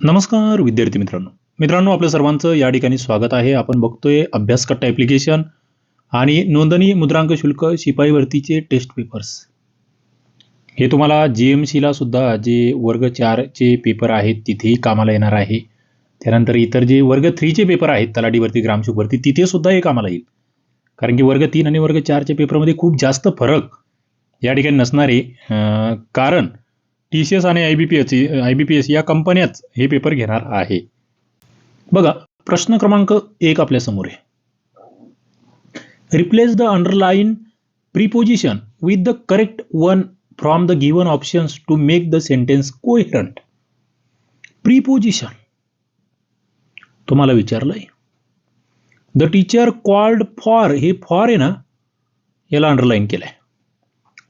नमस्कार विद्यार्थी मित्रांनो. मित्रांनो आपल्या सर्वांचं या ठिकाणी स्वागत आहे. आपण बघतोय अभ्यास कट्टा ॲप्लिकेशन आणि नोंदणी मुद्रांक शुल्क शिपाई भरतीचे टेस्ट पेपर्स हे तुम्हाला जी एम सीला सुद्धा जे वर्ग चारचे पेपर आहेत तिथेही कामाला येणार आहे. त्यानंतर इतर जे वर्ग थ्रीचे पेपर आहेत तलाठी भरती ग्रामशुक भरती तिथे सुद्धा हे कामाला येईल. कारण की वर्ग तीन आणि वर्ग चारच्या पेपरमध्ये खूप जास्त फरक या ठिकाणी नसणारे कारण टी सी एस आणि I B P S I B P S या कंपन्याच हे पेपर घेणार आहे. बघा प्रश्न क्रमांक एक आपल्यासमोर आहे. Replace the underline preposition with the correct one from the given options to make the sentence coherent preposition तुम्हाला विचारलंय? द टीचर कॉल्ड फॉर हे फॉर आहे ना? याला अंडरलाईन केलंय.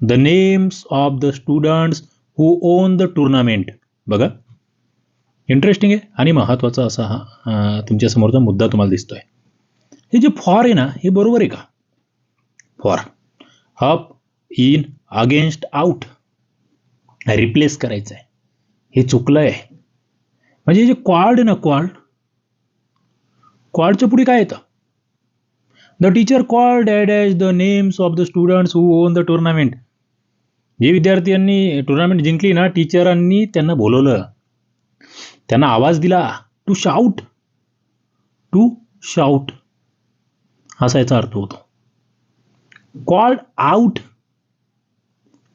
The names of the students who own the tournament बघा. Interesting आहे आणि महत्त्वाचा असा हा तुमच्यासमोरचा मुद्दा तुम्हाला दिसतोय. हे जे फॉर आहे ना हे बरोबर आहे का? For up in against out replace करायचं आहे. हे चुकलं आहे. म्हणजे जे क्वाड ना क्वाड क्वाडच्या पुढे काय येतं? The teacher call dash as the names of the students who own the tournament जे विद्यार्थ्यांनी टुर्नामेंट जिंकली ना टीचरांनी त्यांना बोलवलं. त्यांना आवाज दिला टू शाऊट टू शाऊट असा याचा अर्थ होतो. कॉल्ड आउट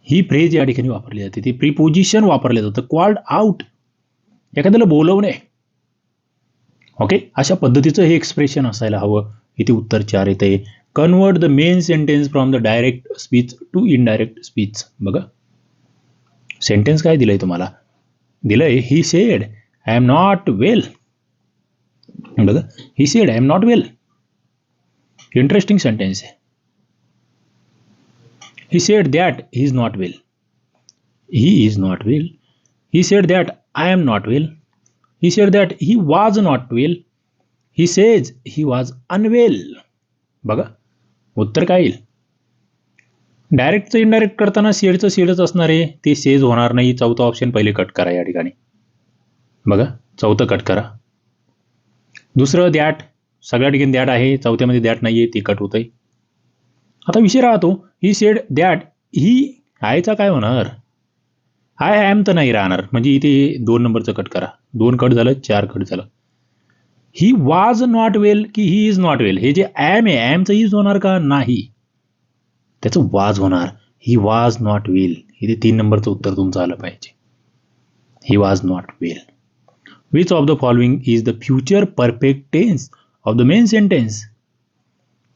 ही फ्रेज या ठिकाणी वापरली जाते. ती प्रिपोजिशन वापरलं जातं. कॉल्ड आउट एखाद्याला बोलवणे. ओके अशा पद्धतीचं हे एक्सप्रेशन असायला हवं. इथे उत्तर चार येते convert the main sentence from the direct speech to indirect speech बघा सेंटेन्स काय दिलंय तुम्हाला दिलंय he said I am not well बघा he said I am not well interesting sentence आहे he said that he is not well he is not well he said that I am not well he said that he was not well he says he was unwell बघा उत्तर काय येईल? डायरेक्टचं indirect करताना शेडचं शेडच असणार आहे. ते says होणार नाही. चौथा ऑप्शन पहिले कट करा या ठिकाणी. बघा चौथं कट करा. दुसरं दॅट सगळ्या ठिकाणी दॅट आहे. चौथ्यामध्ये दॅट नाही आहे ते कट होतंय. आता विषय राहतो. ही सेड दॅट ही आयचा काय होणार? आय ॲम तर नाही राहणार. म्हणजे इथे दोन नंबरचं कट करा. दोन कट झालं चार कट झालं. ही वाज नॉट वेल की ही इज नॉट वेल हे जे ॲम आहे ॲमचं इज होणार का? नाही. त्याचं वाज होणार. ही वाज नॉट वेल इथे तीन नंबरचं उत्तर तुमचं आलं पाहिजे. He was not well which of the following is the future perfect tense of the main sentence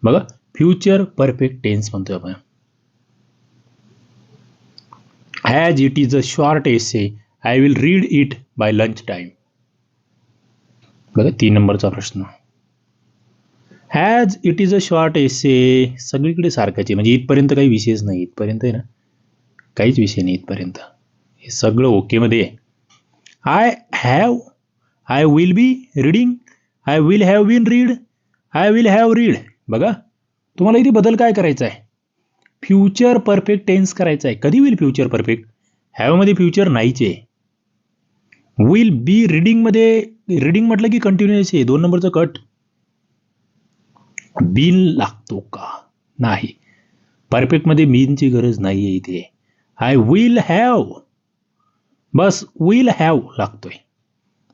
बघा फ्युचर परफेक्ट टेन्स म्हणतोय आपण. As it is a short essay I will read it by lunch time बघा तीन नंबरचा प्रश्न. As it is a short essay सगळीकडे सारखाचे म्हणजे इथपर्यंत काही विषयच नाही इथपर्यंत आहे ना? काहीच विषय नाही इथपर्यंत. हे सगळं ओकेमध्ये आहे. I have I will be reading I will have been read I will have read बघा तुम्हाला इथे बदल काय करायचा आहे फ्युचर परफेक्ट टेन्स करायचा आहे कधी होईल फ्युचर परफेक्ट हॅवमध्ये फ्युचर नाहीचे. विल बी रीडिंगमध्ये रीडिंग म्हटलं की कंटिन्युअस आहे. दोन नंबरचं कट बिन लागतो का? नाही. परफेक्टमध्ये मीनची गरज नाही आहे इथे. आय विल हॅव बस विल हॅव लागतोय.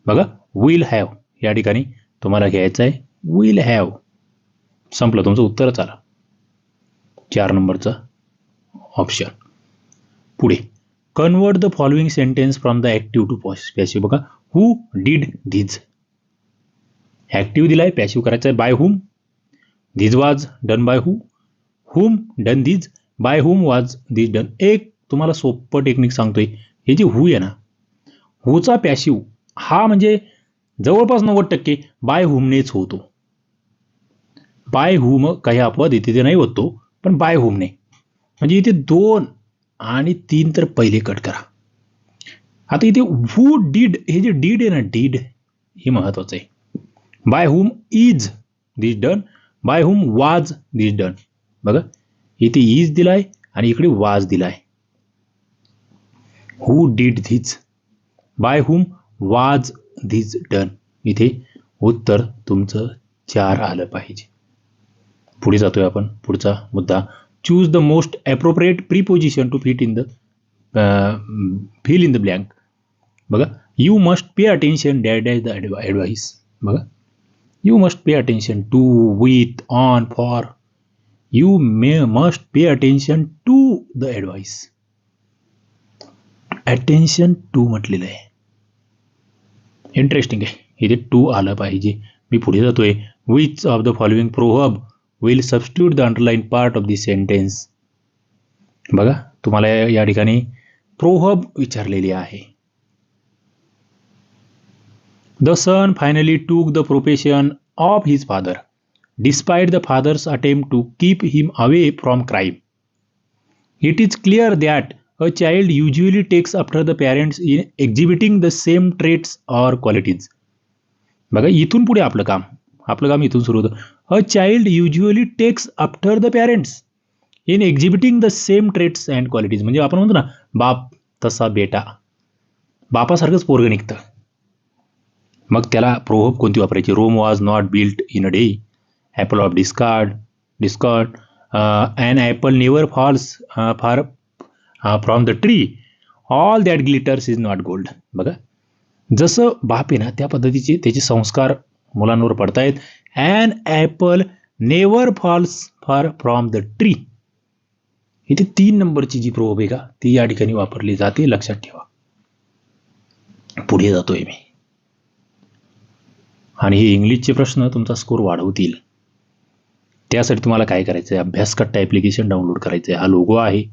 बघा विल हॅव या ठिकाणी तुम्हाला घ्यायचं आहे विल हॅव संपलं. तुमचं उत्तरच आलं चार नंबरचं ऑप्शन पुढे. Convert the following sentence from the active to passive बघा हू डीड धीज ॲक्टिव्ह दिलाय पॅशिव करायचं आहे by whom these was done by who whom done these by whom was these done एक तुम्हाला सोपं टेक्निक सांगतोय. हे जे हू आहे ना हूचा पॅशिव हा म्हणजे जवळपास नव्वद टक्के बाय हुमनेच होतो. बाय हुम काही अपवाद इथे ते नाही होतो पण बाय हुमने म्हणजे इथे दोन आणि तीन तर पहिले कट करा. आता इथे हू डीड हे जे डीड आहे ना डीड हे महत्वाचं आहे. By whom is this done by whom was this done बघा इथे इज दिलाय आणि इकडे वाज दिलाय. हू did these by whom was these done इथे उत्तर तुमचं चार आलं पाहिजे. पुढे जातोय आपण पुढचा मुद्दा. Choose the most appropriate preposition to fit in the fill in the blank you must pay attention dash dash the you must pay attention to with on for you may must pay attention to the advice attention to आहे interesting आहे इथे to आलं पाहिजे मी पुढे जातोय which of the following proverb will substitute the underline part of the sentence बघा तुम्हाला proverb the son finally took the profession of his father despite the father's attempt to keep him away from crime it is clear that a child usually takes after the parents in exhibiting the same traits or qualities बघा इथून पुढे आपलं काम. आपलं काम इथून सुरू होतं. A child usually takes after the parents in exhibiting the same traits and qualities म्हणजे आपण म्हणतो ना बाप तसा बेटा. बापासारखंच पोरगं निघतं. मग त्याला प्रोहोप कोणती वापरायची? Rome was not built in a day. Apple of discard discord and apple never falls far from the tree all that glitters is not gold बघा. जसं बाप आहे ना त्या पद्धतीचे त्याचे संस्कार मुलांवर पडतायत. And apple never falls far from the tree इथे तीन नंबरची जी प्रोब आहे का ती या ठिकाणी वापरली जाते. लक्षात ठेवा. पुढे जातोय मी. आणि हे इंग्लिशचे प्रश्न तुमचा स्कोर वाढवतील. त्यासाठी तुम्हाला काय करायचं आहे अभ्यासकट्टा ॲप्लिकेशन डाउनलोड करायचं आहे हा लोगो आहे.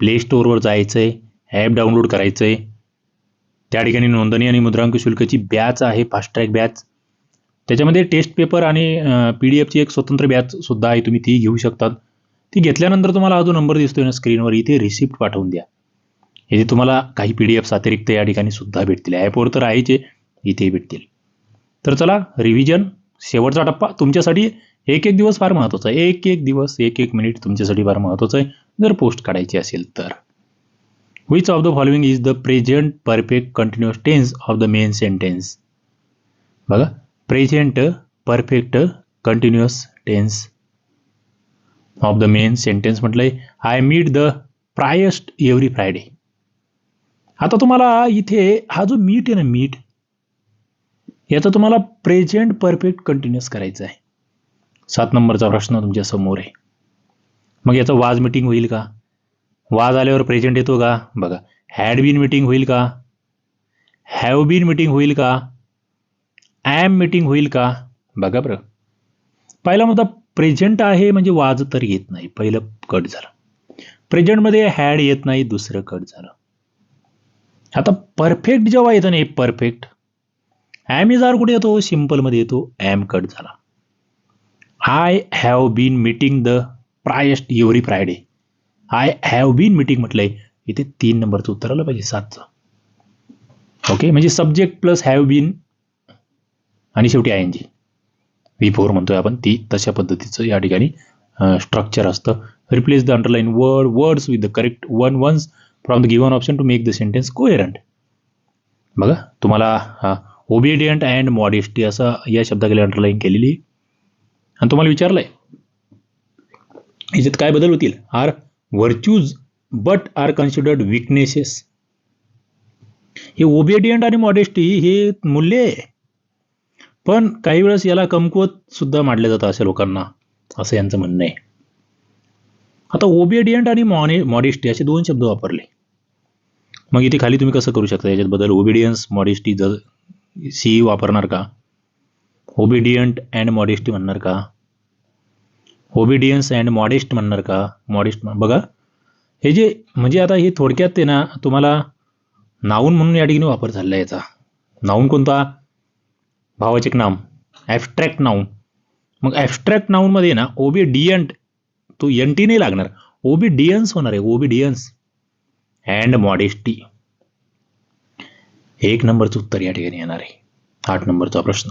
प्ले स्टोअरवर जायचं आहे ॲप डाउनलोड करायचं आहे त्या ठिकाणी नोंदणी आणि मुद्रांक शुल्काची बॅच आहे. फास्ट ट्रॅक बॅच त्याच्यामध्ये टेस्ट पेपर आणि पी डी एफची एक स्वतंत्र बॅचसुद्धा आहे. तुम्ही ती घेऊ शकतात. ती घेतल्यानंतर तुम्हाला हा जो नंबर दिसतोय ना स्क्रीनवर इथे रिसिप्ट पाठवून द्या. इथे तुम्हाला काही पी डी एफ्स अतिरिक्त या ठिकाणी सुद्धा भेटतील. ॲपवर तर आहेचे इथेही भेटतील. तर चला रिव्हिजन शेवटचा टप्पा. तुमच्यासाठी एक एक दिवस फार महत्त्वाचा आहे. एक एक दिवस एक एक मिनिट तुमच्यासाठी फार महत्त्वाचं आहे. जर पोस्ट काढायची असेल तर. Which of the following is the present perfect continuous tense of the main sentence बघा. Present perfect continuous tense of the main sentence म्हटलंय I meet the priest every Friday आता तुम्हाला इथे हा जो मीट आहे ना मीट याचा तुम्हाला प्रेझेंट परफेक्ट कंटिन्युअस करायचा आहे. सात नंबरचा प्रश्न तुमच्यासमोर आहे. मग याचा वाज मिटिंग होईल का? वाज आल्यावर प्रेझेंट येतो का? बघा. हॅड बीन मिटिंग होईल का? हॅव बीन मिटिंग होईल का? ॲम मिटिंग होईल का? बघा बरं. पहिला मुद्दा प्रेझेंट आहे म्हणजे वाज तर येत नाही. पहिलं कट झालं. प्रेझेंटमध्ये हॅड येत नाही दुसरं कट झालं. आता परफेक्ट जेव्हा येतं नाही परफेक्ट ॲम इज आर कुठे येतो? सिम्पलमध्ये येतो. ॲम कट झाला. I have been meeting the priest every Friday I have been meeting म्हटलंय. इथे तीन नंबरचं उत्तर आलं पाहिजे सातचं. ओके म्हणजे सब्जेक्ट प्लस हॅव बीन आणि शेवटी I N G V four म्हणतोय आपण. ती तशा पद्धतीचं या ठिकाणी स्ट्रक्चर असतं. Replace the underline word words with the correct one ones from the given option to make the sentence coherent बघा तुम्हाला ओबिडियंट अँड मॉडिस्टी असं या शब्दाखाली अंडरलाईन केलेली. आणि तुम्हाला विचारलंय याच्यात काय बदल होतील? Are virtues but are considered weaknesses हे ओबिडियंट आणि मॉडेस्टी हे मूल्य आहे. पण काही वेळेस याला कमकुवत सुद्धा मानलं जातं अशा लोकांना असं यांचं म्हणणं आहे. आता ओबिडियंट आणि मॉने मॉडेस्टी असे दोन शब्द वापरले. मग इथे खाली तुम्ही कसं करू शकता? याच्यात बदल ओबिडियन्स मॉडेस्टी जर सी वापरणार का? ओबिडियंट अँड मॉडेस्ट म्हणणार का? ओबिडियन्स अँड मॉडेस्ट म्हणणार का? मॉडेस्ट बघा. हे जे म्हणजे आता हे थोडक्यात ते ना तुम्हाला नाऊन म्हणून या ठिकाणी वापर झालेला आहे याचा. नाऊन कोणता? भावाचिक नाम. ॲबस्ट्रॅक्ट नाऊन मग ॲबस्ट्रॅक्ट नाऊनमध्ये ना ओबिडियंट तो एन टी नाही लागणार. ओबिडियन्स होणार आहे. ओबिडियन्स अँड मॉडेस्टी एक नंबरचं उत्तर या ठिकाणी येणार आहे. आठ नंबरचा प्रश्न.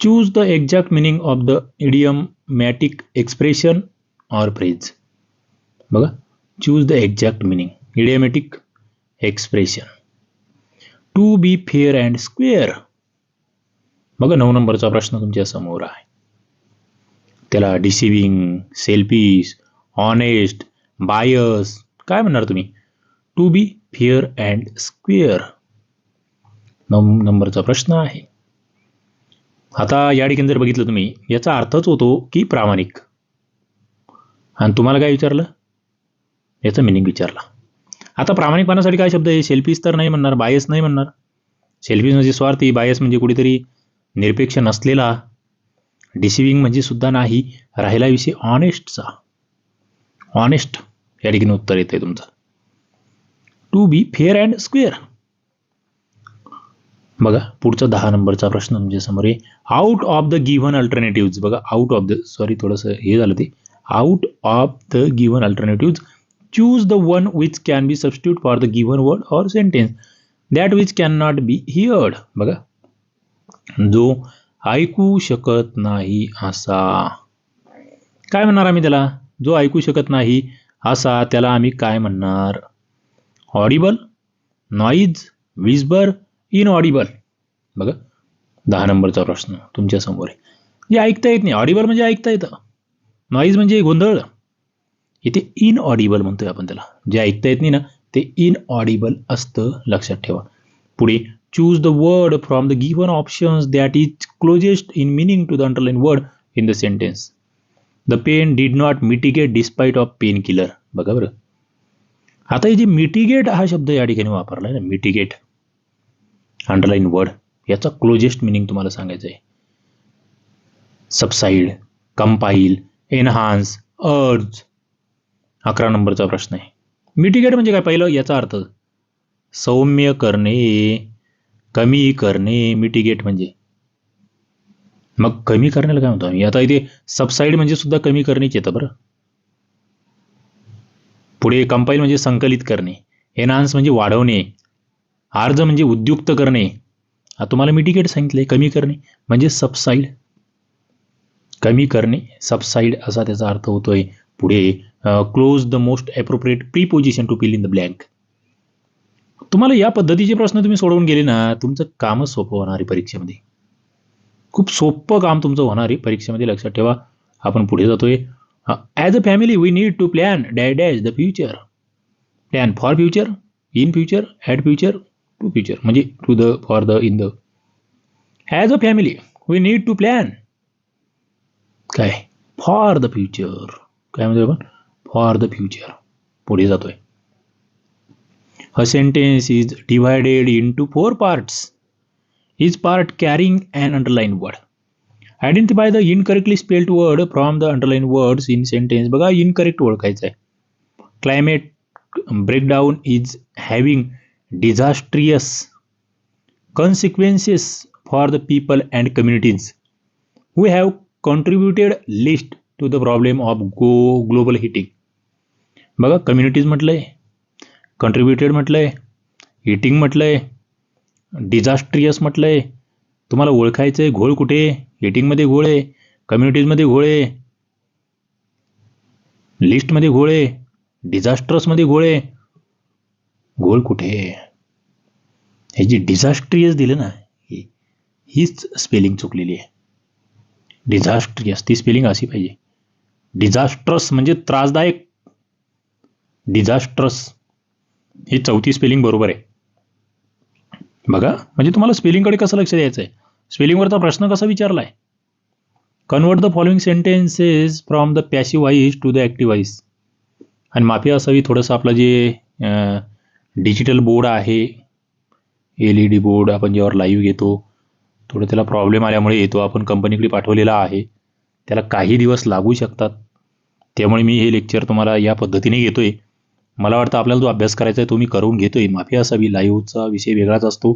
Choose the exact meaning of the idiomatic expression or phrase बघा. Choose the exact meaning idiomatic expression to be fair and square बघा नऊ नंबरचा प्रश्न तुमच्यासमोर आहे. त्याला डिसिविंग सेल्फिश ऑनेस्ट बायस काय म्हणणार तुम्ही? To be fair and square नऊ नंबरचा प्रश्न आहे. आता या ठिकाणी जर बघितलं तुम्ही याचा अर्थच होतो की प्रामाणिक. आणि तुम्हाला काय विचारलं? याचं मिनिंग विचारला. आता प्रामाणिकपणासाठी काय शब्द आहे? सेल्फीज तर नाही म्हणणार बायस नाही म्हणणार. सेल्फीज म्हणजे स्वार्थी बायस म्हणजे कुठेतरी निरपेक्ष नसलेला. डिसिविंग म्हणजे सुद्धा नाही राहिला विषय ऑनेस्टचा ऑनेस्ट या ठिकाणी उत्तर येते तुमचं. To be fair and square बघा पुढचा दहा नंबरचा प्रश्न म्हणजे समोर आहे. Out of the given alternative बघा आउट ऑफ द सॉरी थोडंसं हे झालं ते. Out of the given alternative choose the one which can be substitute for the given word or sentence that which can not be heard बघा. जो ऐकू शकत नाही असा. काय म्हणणार आम्ही त्याला? जो ऐकू शकत नाही असा त्याला आम्ही काय म्हणणार? ऑडिबल नॉईज विजबर इनऑडिबल बघा दहा नंबरचा प्रश्न तुमच्यासमोर आहे. जे ऐकता येत नाही. ऑडिबल म्हणजे ऐकता येतं. नॉईज म्हणजे गोंधळ इथे इनऑडिबल म्हणतोय आपण त्याला. जे ऐकता येत नाही ना ते इनऑडिबल असतं. लक्षात ठेवा. पुढे choose the word from the given options that is closest in meaning to the underline word in the sentence the pain did not mitigate despite of pain killer बघा बरं. आता हे जे मिटिगेट हा शब्द या ठिकाणी वापरला आहे ना मिटिगेट अंडरलाईन वर्ड याचा क्लोजेस्ट मिनिंग तुम्हाला सांगायचं आहे सबसाईड कंपाईल एनहान्स अर्ज अकरा नंबरचा प्रश्न आहे. मिटिगेट म्हणजे काय पहिलं? याचा अर्थ सौम्य करणे कमी करणे मिटिगेट म्हणजे. मग कमी करण्याला काय म्हणतो आम्ही? आता इथे सबसाईड म्हणजे सुद्धा कमी करणेच येतं बरं. पुढे कंपाईल म्हणजे संकलित करणे. एनहान्स म्हणजे वाढवणे. अर्ज म्हणजे उद्युक्त करणे. तुम्हाला मिटिगेट सांगितले कमी करणे. म्हणजे सबसाईड कमी करणे सबसाईड असा त्याचा अर्थ होतोय. पुढे close the most appropriate preposition to fill in the blank तुम्हाला या पद्धतीचे प्रश्न तुम्ही सोडवून गेले ना तुमचं कामच सोपं होणार आहे परीक्षेमध्ये. खूप सोपं काम तुमचं होणार आहे परीक्षेमध्ये लक्षात ठेवा. आपण पुढे जातोय. As a family we need to plan dash dash the future plan for future in future at future to future म्हणजे to the for the in the as a family we need to plan काय for the future काय म्हणतो आपण for the future पुढे जातोय A sentence is divided into four parts. Each part carrying an underlined word. Identify the incorrectly spelled word from the underlined words in sentence. बघा incorrect ओळखायचं आहे climate breakdown is having disastrous consequences for the people and communities who have contributed least to the problem of go global heating बघा communities म्हटलंय contributed म्हटलंय heating म्हटलंय डिझास्ट्रियस म्हटलंय. तुम्हाला ओळखायचं आहे घोळ कुठे? हिटिंगमध्ये घोळ आहे कम्युनिटीजमध्ये घोळ आहे लिस्टमध्ये घोळ आहे डिझास्ट्रसमध्ये घोळ आहे. गोल कुठे हे जे डिझास्ट्रियस दिलं ना ही हीच स्पेलिंग चुकलेली आहे. डिझास्ट्रियस ती स्पेलिंग अशी पाहिजे. डिझास्ट्रस म्हणजे त्रासदायक. डिझास्ट्रस ही चौथी स्पेलिंग बरोबर आहे. बघा म्हणजे तुम्हाला स्पेलिंगकडे कसं लक्ष द्यायचं आहे स्पेलिंगवरचा प्रश्न कसा विचारला आहे convert the following sentences from the passive voice to the active voice आणि माफी असावी थोडंसं आपलं जे डिजिटल बोर्ड आहे. एल ई डी बोर्ड आपण जेव्हा लाईव्ह घेतो. थोडं त्याला प्रॉब्लेम आल्यामुळे येतो आपण कंपनीकडे पाठवलेला आहे. त्याला काही दिवस लागू शकतात. त्यामुळे मी हे लेक्चर तुम्हाला या पद्धतीने घेतोय. मला वाटतं आपल्याला जो अभ्यास करायचा आहे तो मी करून घेतो आहे माफी असावी लाईव्हचा विषय वेगळाच असतो.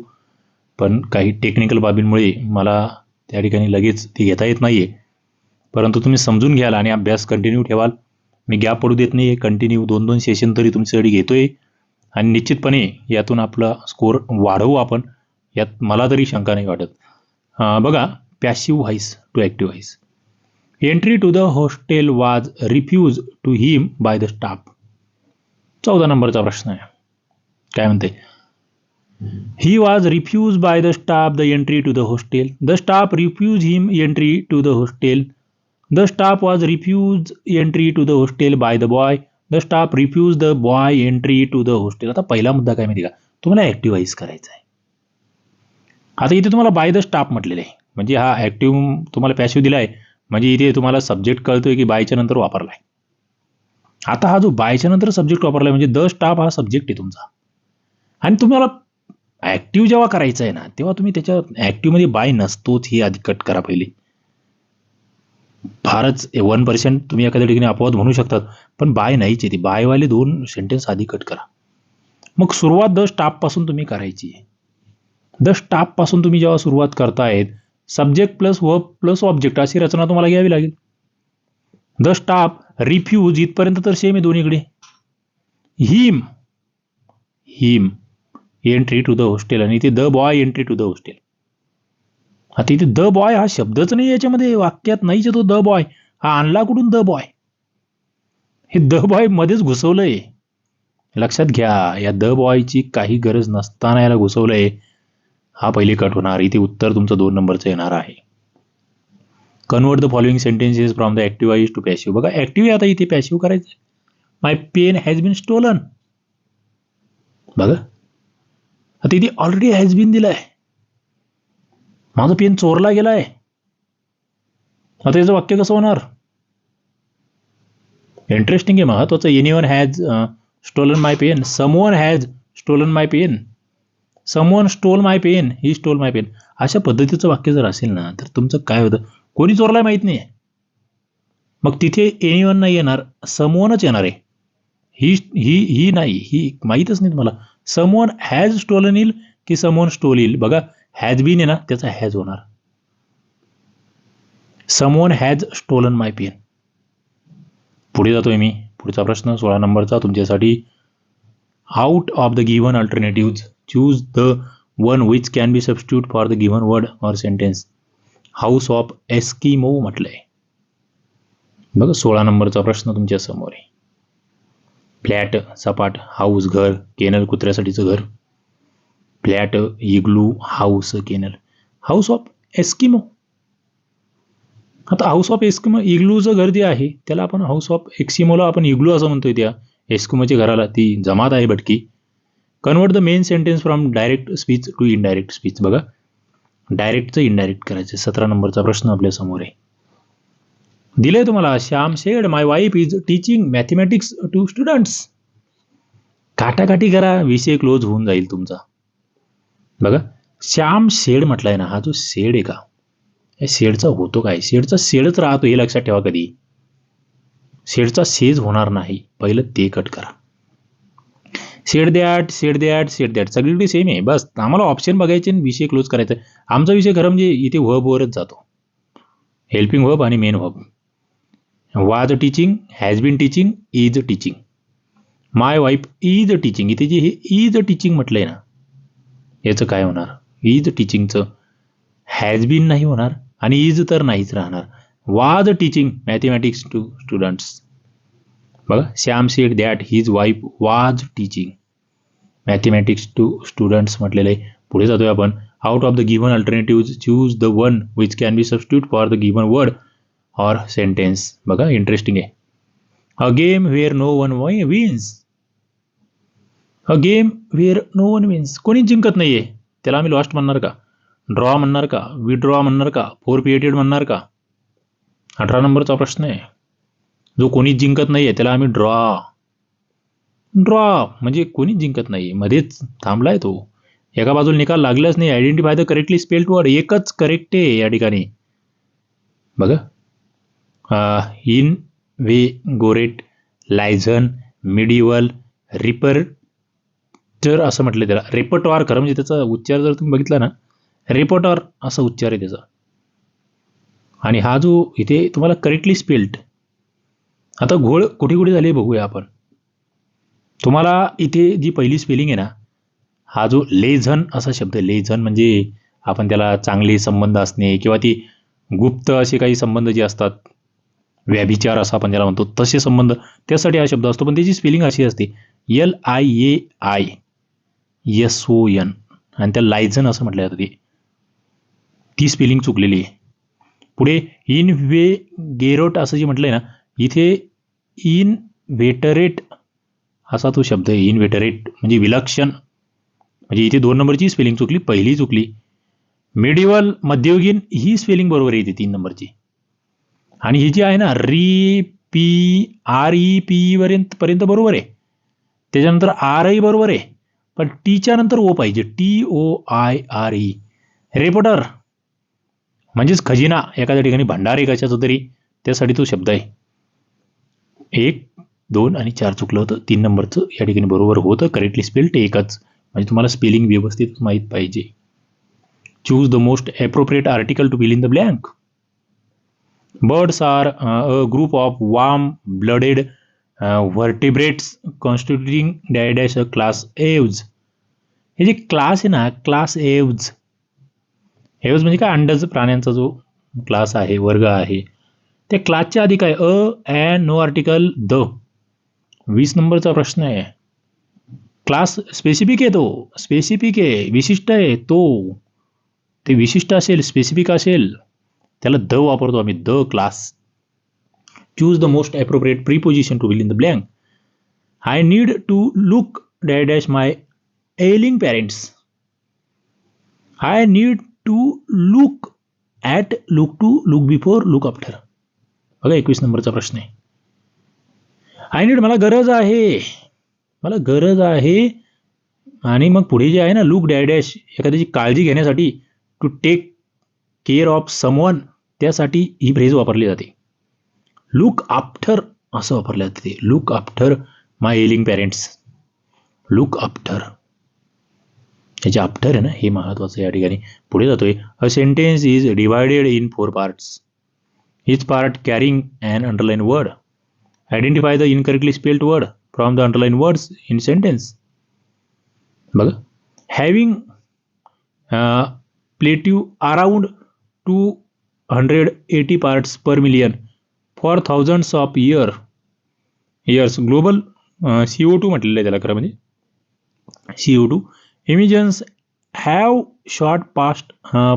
पण काही टेक्निकल बाबींमुळे मला त्या ठिकाणी लगेच ती घेता येत नाही आहे परंतु तुम्ही समजून घ्याल आणि अभ्यास कंटिन्यू ठेवाल. मी गॅप पडू देत नाही आहे कंटिन्यू दोन दोन सेशन तरी तुमच्यासाठी घेतो आहे आणि निश्चितपणे यातून आपला स्कोर वाढवू आपण यात मला तरी शंका नाही वाटत. बघा passive voice to active voice entry to the hostel was refuse to him by the staff चौदा नंबरचा प्रश्न आहे. काय म्हणते? He was refuse by the staff the entry to the hostel the staff refuse him entry to the hostel the staff was refuse entry to the hostel by the boy the staff refuse the boy entry to the hostel आता पहिला मुद्दा काय माहिती का? तुम्हाला ॲक्टिवाईज करायचा आहे. आता इथे तुम्हाला बाय द स्टाफ म्हटलेलं आहे. म्हणजे हा ॲक्टिव्ह तुम्हाला पॅसिव्ह दिला आहे म्हणजे इथे तुम्हाला सब्जेक्ट कळतोय की बायच्या नंतर वापरलाय. आता हा जो बायच्या नंतर सब्जेक्ट वापरलाय म्हणजे द स्टाफ हा सब्जेक्ट आहे तुमचा. आणि तुम्हाला ॲक्टिव्ह जेव्हा करायचं आहे ना तेव्हा तुम्ही त्याच्या ॲक्टिव्हमध्ये बाय नसतोच हे आधी कट करा पहिले. फारच वन पर्सेंट तुम्ही एखाद्या ठिकाणी अपवाद म्हणू शकतात पण बाय नाहीची ती. बायवाले दोन सेंटेन्स आधी कट करा. मग सुरुवात द स्टाफपासून तुम्ही करायची आहे. द स्टाफपासून तुम्ही जेव्हा सुरुवात करतायत सब्जेक्ट प्लस व प्लस ऑब्जेक्ट अशी रचना तुम्हाला घ्यावी लागेल. द स्टाफ रिफ्यूज इथपर्यंत तर सेम आहे दोन्हीकडे. Him him entry to the hostel आणि ते the boy entry to the hostel आता इथे द बॉय हा शब्दच नाही याच्यामध्ये वाक्यात नाहीच तो द बॉय हा आणला कुठून द बॉय हे द बॉय मध्येच घुसवलंय. लक्षात घ्या या द बॉयची काही गरज नसताना याला घुसवलंय. हा पहिले कट होणार इथे उत्तर तुमचं दोन नंबरचं येणार आहे. Convert the following sentences from the active voice to passive बघा ॲक्टिव्ह आता इथे पॅसिव्ह करायचं my pen has been stolen बघा. आता इथे ऑलरेडी हॅज बीन दिलाय. माझं पेन चोरला गेलाय. आता याचं वाक्य कसं होणार? इंटरेस्टिंग आहे महत्वाचं. Anyone has stolen my pen someone has stolen my pen someone stole my pen he stole my pen अशा पद्धतीचं वाक्य जर असेल ना तर तुमचं काय होतं? कोणी चोरलाय माहीत नाही मग तिथे एनिवन नाही येणार समवनच येणार आहे. ही ही ही नाही. ही माहीतच नाही तुम्हाला समवन हॅज स्टोलन येईल की समवन स्टोल येईल बघा हॅज बीन आहे ना त्याचा हॅज होणार. Someone has stolen my pen पुढे जातोय मी. पुढचा प्रश्न सोळा नंबरचा. तुमच्यासाठी out of the given alternative choose the one which can be substitute for the given word or sentence house of Eskimo म्हटलंय. बघा सोळा नंबरचा प्रश्न तुमच्यासमोर आहे. फ्लॅट सपाट हाऊस घर केनल कुत्र्यासाठीचं घर. Flat igloo house kennel. House of Eskimo. आता हाऊस ऑफ एस्किमो इग्लू घर जे आहे त्याला आपण हाऊस ऑफ एक्सिमोला आपण इग्लू असं म्हणतोय त्या एस्किमोच्या घराला. ती जमात आहे भटकी. Convert the main sentence from direct speech to indirect speech बघा. डायरेक्टचं इनडायरेक्ट करायचं. सतरा नंबरचा प्रश्न आपल्यासमोर आहे. दिलंय तुम्हाला Shyam said my wife is teaching mathematics to students काटाकाटी करा विषय क्लोज होऊन जाईल तुमचा. बघा श्याम शेड म्हटलाय ना हा जो शेड आहे का? या शेडचा होतो काय? शेडचा शेडच राहतो हे लक्षात ठेवा कधी. शेडचा सेज होणार नाही. पहिलं ते कट करा. Said that said that said that सगळीकडे सेम आहे. बस आम्हाला ऑप्शन बघायचे आणि विषय क्लोज करायचा. आमचा विषय खरं म्हणजे इथे व्हबवरच जातो. हेल्पिंग व्हब आणि main verb was teaching has been teaching is teaching my wife is teaching इथे जे हे इज टीचिंग म्हटलंय ना याचं काय होणार? इज टीचिंगचं हॅज बीन नाही होणार आणि इज तर नाहीच राहणार. वाज टीचिंग मॅथमॅटिक्स टू स्टुडंट्स बघा Shyam said that his wife was teaching mathematics to students म्हटलेलं आहे. पुढे जातोय आपण. Out of the given alternative choose the one which can be substitute for the given word or sentence बघा interesting आहे. A game where no one wins a game where no one wins कोणीच जिंकत नाहीये. त्याला आम्ही lost म्हणणार का? Draw म्हणणार का? विड्रॉ म्हणणार का? फोर पीएटेड म्हणणार का? अठरा नंबरचा प्रश्न आहे. जो कोणीच जिंकत नाहीये त्याला आम्ही ड्रॉ ड्रॉ म्हणजे कोणीच जिंकत नाही. मध्येच थांबलाय तो. एका बाजूला निकाल लागलाच नाही. Identify the correctly spelled word एकच करेक्ट आहे या ठिकाणी. बघा. In way गोरेट liaison medieval repertoire असं म्हटलं त्याला. रेपटॉर खरं म्हणजे त्याचा उच्चार जर तुम्ही बघितला ना रेपटॉर असा उच्चार आहे त्याचा. आणि हा जो इथे तुम्हाला करेक्टली स्पेल्ड आता घोळ कुठे कुठे झाले बघूया आपण. तुम्हाला इथे जी पहिली स्पेलिंग आहे ना हा जो लेझन असा शब्द आहे. लेझन म्हणजे आपण त्याला चांगले संबंध असणे किंवा ती गुप्त असे काही संबंध जे असतात व्याभिचार असं आपण ज्याला म्हणतो तसे संबंध त्यासाठी हा शब्द असतो. पण त्याची स्पेलिंग अशी असते. L I A I S O N आणि त्या लायझन असं म्हटलं जातं ते. ती स्पेलिंग चुकलेली आहे. पुढे इन वे गेरोट असं जे म्हटलं आहे ना इथे इन वेटरेट असा तो शब्द आहे. इन वेटरेट म्हणजे विलक्षण. म्हणजे इथे दोन नंबरची स्पेलिंग चुकली पहिली चुकली. मेडिवल मध्ययुगीन ही स्पेलिंग बरोबर येते तीन नंबरची. आणि ही जी आहे ना री पी आर ई पी पर्यंत पर्यंत बरोबर आहे. त्याच्यानंतर आरही बरोबर आहे. पण टीच्या नंतर ओ पाहिजे. T O I R E repertoire म्हणजेच खजिना. एखाद्या ठिकाणी भंडार आहे कशाचं तरी. त्यासाठी तो शब्द आहे. एक दोन आणि चार चुकलं होतं. तीन नंबरचं या ठिकाणी बरोबर होतं. करेक्टली स्पेल्ड एकच. म्हणजे तुम्हाला स्पेलिंग व्यवस्थित माहीत पाहिजे. Choose the most appropriate article to fill in the blank birds are a group of warm blooded vertebrates constituting dash class Aves हे जे क्लास आहे ना क्लास एव्ज एव्ज म्हणजे काय? अंडज प्राण्यांचा जो क्लास आहे वर्ग आहे. त्या क्लासच्या आधी काय? A and no article the. वीस नंबरचा प्रश्न आहे. क्लास स्पेसिफिक आहे तो. स्पेसिफिक आहे विशिष्ट आहे तो. ते विशिष्ट असेल स्पेसिफिक असेल त्याला द वापरतो आम्ही. The class choose the most appropriate preposition to fill in the blank I need to look dash dash my ailing parents I need to look at look to look before look after बघा एकवीस नंबरचा प्रश्न आहे. I need मला गरज आहे. मला गरज आहे. आणि मग पुढे जे आहे ना लुक डॅ डॅश एखाद्याची काळजी घेण्यासाठी to take care of someone त्यासाठी ही फ्रेज वापरली जाते. लुक आफ्टर असं वापरलं जाते ते. Look after my ailing parents look after याचे आफ्टर आहे ना हे महत्त्वाचं या ठिकाणी पुढे जातोय. A sentence is divided in four parts each part carrying and underline word identify the incorrectly spelled word from the underline words in sentence बघा. Having plateaued around two hundred eighty parts per million for thousands of year years global C O two म्हटलेलं आहे त्याला खरं म्हणजे. C O two emissions have short past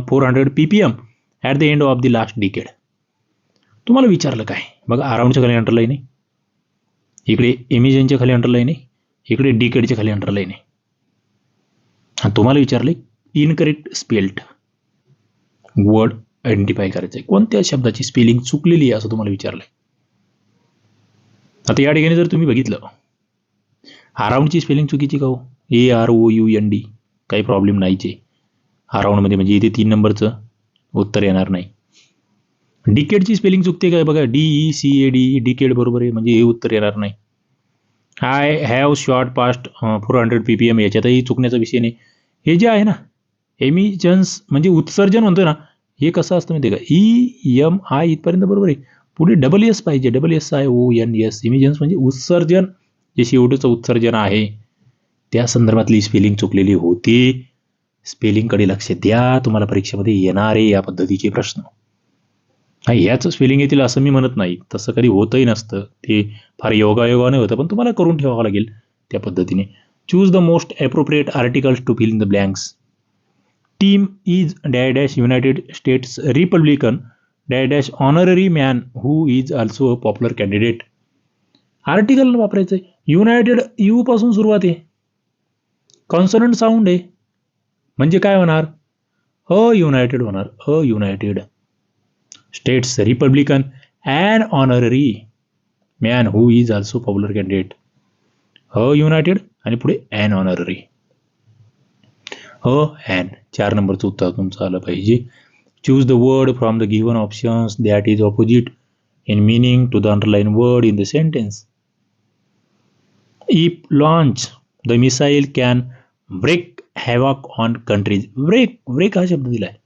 four hundred P P M at the end of the last decade तुम्हाला विचारलं काय? बघा अराउंडच्या खाली अंडरलाईन आहे. इकडे इमिजनच्या खाली अंडरलाईन आहे. इकडे डिकेडच्या खाली अंडरलाईन आहे. आणि तुम्हाला विचारले इनकरेक्ट स्पेल्ट वर्ड आयडेंटिफाय करायचं आहे कोणत्या शब्दाची स्पेलिंग चुकलेली आहे असं तुम्हाला विचारलं आहे आता या ठिकाणी जर तुम्ही बघितलं हाराऊंडची स्पेलिंग चुकीची का हो? A R O U N D काही प्रॉब्लेम नाहीचे. हाराऊंडमध्ये म्हणजे इथे तीन नंबरचं उत्तर येणार नाही. डिकेडची स्पेलिंग चुकते काय बघा? D E C A D decade बरोबर आहे म्हणजे हे उत्तर येणार नाही. I have short past four hundred P P M याच्यातही चुकण्याचा विषय नाही. हे जे आहे ना एमिजन्स म्हणजे उत्सर्जन म्हणतो ना हे कसं असतं माहिती का? ई एम आय इथपर्यंत बरोबर आहे. पुढे डबल एस पाहिजे. Double S I O N S emissions म्हणजे उत्सर्जन. जे शेवटचं उत्सर्जन आहे. त्या संदर्भातली स्पेलिंग चुकलेली होती. स्पेलिंगकडे लक्ष द्या. तुम्हाला परीक्षेमध्ये येणारे या पद्धतीचे प्रश्न. नाही ह्याच स्पेलिंग येतील असं मी म्हणत नाही. तसं कधी होतही नसतं. ते फार योगायोगाने होतं पण तुम्हाला करून ठेवावं लागेल त्या पद्धतीने. Choose the most appropriate articles to fill in the blanks team is da dash United States Republican da dash honorary man who is also a popular candidate article वापरायचं आहे युनायटेड यू पासून सुरुवात आहे. कॉन्सनंट साऊंड आहे. म्हणजे काय होणार? A United होणार. A United States Republican and honorary man who is also popular candidate a United आणि पुढे अँड ऑनररी हो, अ हॅन चार नंबरचं उत्तर तुमचं आलं पाहिजे. Choose the word from the given options that is opposite in meaning to the underline word in the sentence if launch the missile can break havoc on countries break break हा शब्द दिला आहे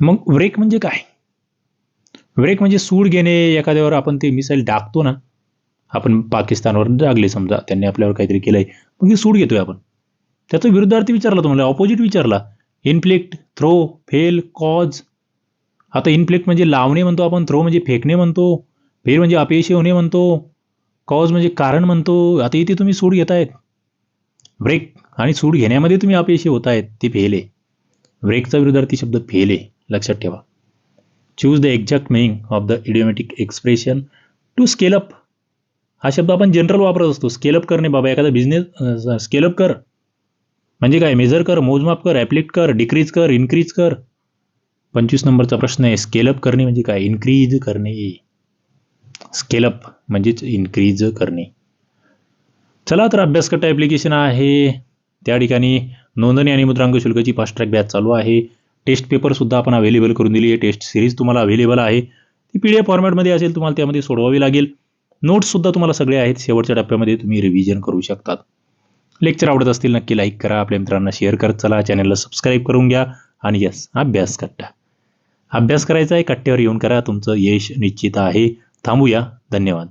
मग ब्रेक म्हणजे काय? Break म्हणजे सूड घेणे. एखाद्यावर आपण ते मिसाईल टाकतो ना आपण पाकिस्तानवर डागले समजा त्यांनी आपल्यावर काहीतरी केलंय. मग ही सूड घेतोय आपण. त्याचा विरुद्धार्थी विचारला तुम्हाला ऑपोजिट विचारला. इन्फ्लिक्ट थ्रो फेल कॉज आता इन्फ्लिक्ट म्हणजे लावणे म्हणतो आपण थ्रो म्हणजे फेकणे म्हणतो फेल म्हणजे अपयशी होणे म्हणतो कॉज म्हणजे कारण म्हणतो. आता इथे तुम्ही सूड घेतायत. ब्रेक आणि सूड घेण्यामध्ये तुम्ही अपयशी होत आहेत ते फेल आहे. ब्रेकचा विरुद्धार्थी शब्द फेल आहे लक्षात ठेवा. Choose the exact meaning of the idiomatic expression to scale up हा शब्द आपण जनरल वापरत असतो. स्केलअप करणे बाबा एखादा बिझनेस स्केलअप कर. म्हणजे काय मेजर कर मोजमाप कर ॲप्लिट कर डिक्रीज कर इन्क्रीज कर. पंचवीस नंबरचा प्रश्न आहे स्केलअप करणे म्हणजे काय? इन्क्रीज करणे. स्केलअप म्हणजेच इन्क्रीज करणे. चला तर अभ्यासकट्टा ॲप्लिकेशन आहे. त्या ठिकाणी नोंदणी आणि मुद्रांक शुल्काची फास्ट ट्रॅक बॅच चालू आहे. टेस्ट पेपरसुद्धा आपण अवेलेबल करून दिली आहे. टेस्ट सिरीज तुम्हाला अवेलेबल आहे. ती पी डी एफ फॉर्मॅटमध्ये असेल तुम्हाला त्यामध्ये सोडवावी लागेल. नोट्ससुद्धा तुम्हाला सगळे आहेत. शेवटच्या टप्प्यामध्ये तुम्ही रिव्हिजन करू शकतात. लेक्चर आवडत असतील नक्की लाईक करा. आपल्या मित्रांना शेअर करत चला. चॅनलला सबस्क्राईब करून घ्या. आणि यस अभ्यास कट्टा. अभ्यास करायचा आहे कट्ट्यावर येऊन करा. तुमचं यश निश्चित आहे. थांबूया. धन्यवाद.